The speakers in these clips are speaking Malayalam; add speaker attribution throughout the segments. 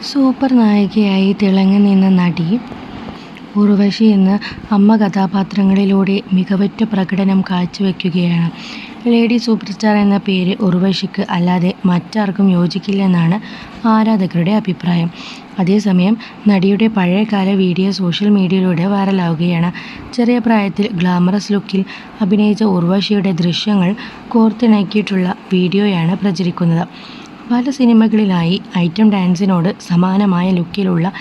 Speaker 1: സൂപ്പർ നായികയായി തിളങ്ങി നിന്ന നടി ഉർവശി ഇന്ന് അമ്മ കഥാപാത്രങ്ങളിലൂടെ മികവറ്റ പ്രകടനം കാഴ്ചവെക്കുകയാണ്. ലേഡി സൂപ്പർ സ്റ്റാർ എന്ന പേര് ഉർവശിക്ക് അല്ലാതെ മറ്റാർക്കും യോജിക്കില്ലെന്നാണ് ആരാധകരുടെ അഭിപ്രായം. അതേസമയം നടിയുടെ പഴയകാല വീഡിയോ സോഷ്യൽ മീഡിയയിലൂടെ വൈറലാവുകയാണ്. ചെറിയ പ്രായത്തിൽ ഗ്ലാമറസ് ലുക്കിൽ അഭിനയിച്ച ഉർവശിയുടെ ദൃശ്യങ്ങൾ കോർത്തിണക്കിയിട്ടുള്ള വീഡിയോയാണ് പ്രചരിക്കുന്നത്. പല സിനിമകളിലായി ഐറ്റം ഡാൻസിനോട് സമാനമായ ലുക്കിലുള്ള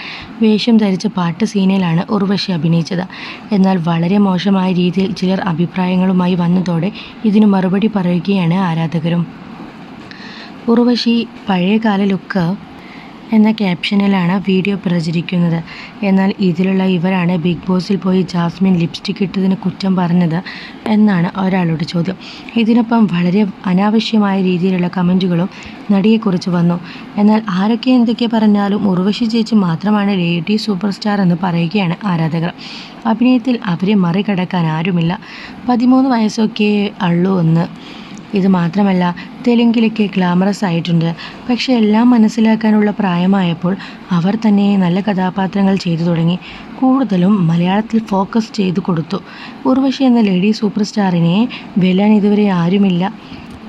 Speaker 1: വേഷം ധരിച്ച പാട്ട് സീനിലാണ് ഉർവശി അഭിനയിച്ചത്. എന്നാൽ വളരെ മോശമായ രീതിയിൽ ചിലർ അഭിപ്രായങ്ങളുമായി വന്നതോടെ ഇതിന് മറുപടി പറയുകയാണ് ആരാധകരും. ഉർവശി പഴയകാല ലുക്ക് എന്ന ക്യാപ്ഷനിലാണ് വീഡിയോ പ്രചരിക്കുന്നത്. എന്നാൽ ഇതിലുള്ള ഇവരാണ് ബിഗ് ബോസിൽ പോയി ജാസ്മിൻ ലിപ്സ്റ്റിക് ഇട്ടതിന് കുറ്റം പറഞ്ഞത് എന്നാണ് ഒരാളുടെ ചോദ്യം. ഇതിനൊപ്പം വളരെ അനാവശ്യമായ രീതിയിലുള്ള കമന്റുകളും നടിയെക്കുറിച്ച് വന്നു. എന്നാൽ ആരൊക്കെ എന്തൊക്കെ പറഞ്ഞാലും ഉർവശി ചേച്ചി മാത്രമാണ് ലേഡി സൂപ്പർ സ്റ്റാർ എന്ന് പറയുകയാണ് ആരാധകർ. അഭിനയത്തിൽ അവരെ മറികടക്കാൻ ആരുമില്ല. പതിമൂന്ന് വയസ്സൊക്കെ ഉള്ളൂ എന്ന്. ഇത് മാത്രമല്ല തെലുങ്കിലൊക്കെ ഗ്ലാമറസ് ആയിട്ടുണ്ട്. പക്ഷെ എല്ലാം മനസ്സിലാക്കാനുള്ള പ്രായമായപ്പോൾ അവർ തന്നെ നല്ല കഥാപാത്രങ്ങൾ ചെയ്തു തുടങ്ങി. കൂടുതലും മലയാളത്തിൽ ഫോക്കസ് ചെയ്തു കൊടുത്തു. ഉർവശി എന്ന ലേഡി സൂപ്പർ സ്റ്റാറിനെ വെല്ലാൻ ഇതുവരെ ആരുമില്ല.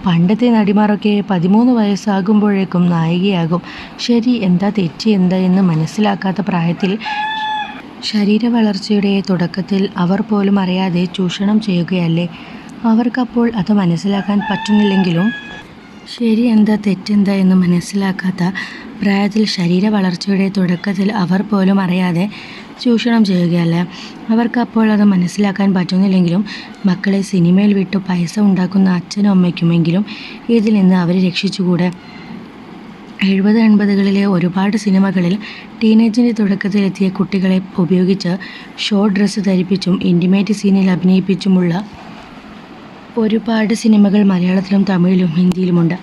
Speaker 1: പണ്ടത്തെ നടിമാരൊക്കെ പതിമൂന്ന് വയസ്സാകുമ്പോഴേക്കും നായികയാകും. ശരി എന്താ തെറ്റ് എന്താ എന്ന് മനസ്സിലാക്കാത്ത പ്രായത്തിൽ ശരീര വളർച്ചയുടെ തുടക്കത്തിൽ അവർ പോലും അറിയാതെ ചൂഷണം ചെയ്യുകയല്ലേ. അവർക്കപ്പോൾ അത് മനസ്സിലാക്കാൻ പറ്റുന്നില്ലെങ്കിലും ശരി എന്താ തെറ്റെന്താ എന്ന് മനസ്സിലാക്കാത്ത പ്രായത്തിൽ ശരീര വളർച്ചയുടെ തുടക്കത്തിൽ അവർ പോലും അറിയാതെ ചൂഷണം ചെയ്യുകയല്ലേ. അവർക്കപ്പോൾ അത് മനസ്സിലാക്കാൻ പറ്റുന്നില്ലെങ്കിലും മക്കളെ സിനിമയിൽ വിട്ടു പൈസ ഉണ്ടാക്കുന്ന അച്ഛനും അമ്മയ്ക്കുമെങ്കിലും ഇതിൽ നിന്ന് അവരെ രക്ഷിച്ചുകൂടെ. എഴുപത് എൺപതുകളിലെ ഒരുപാട് സിനിമകളിൽ ടീനേജിന്റെ തുടക്കത്തിലെത്തിയ കുട്ടികളെ ഉപയോഗിച്ച് ഷോർട്ട് ഡ്രസ്സ് ധരിപ്പിച്ചും ഇന്റിമേറ്റ് സീനിൽ അഭിനയിപ്പിച്ചുമുള്ള ഒരുപാട് സിനിമകൾ മലയാളത്തിലും തമിഴിലും ഹിന്ദിയിലുമുണ്ട്.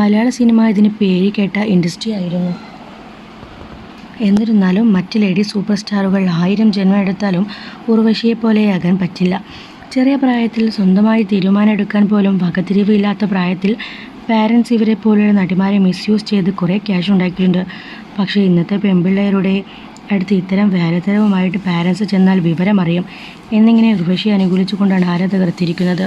Speaker 1: മലയാള സിനിമ ഇതിന് പേര് കേട്ട ഇൻഡസ്ട്രി ആയിരുന്നു എന്നിരുന്നാലും മറ്റ് ലേഡി സൂപ്പർ സ്റ്റാറുകൾ ആയിരം ജന്മം എടുത്താലും ഉർവശിയെപ്പോലെയാകാൻ പറ്റില്ല. ചെറിയ പ്രായത്തിൽ സ്വന്തമായി തീരുമാനമെടുക്കാൻ പോലും വകതിരിവ് ഇല്ലാത്ത പ്രായത്തിൽ ഇവരെ പോലുള്ള നടിമാരെ മിസ്യൂസ് ചെയ്ത് കുറേ ക്യാഷ് ഉണ്ടാക്കിയിട്ടുണ്ട്. പക്ഷേ ഇന്നത്തെ പെൺപിള്ളേരുടെ അടുത്ത് ഇത്തരം വേലത്തരവുമായിട്ട് പാരൻസ് ചെന്നാൽ വിവരമറിയും എന്നിങ്ങനെ ഉർവശിയെ അനുകൂലിച്ചുകൊണ്ടാണ് ആരാധകർ എത്തിയിരിക്കുന്നത്.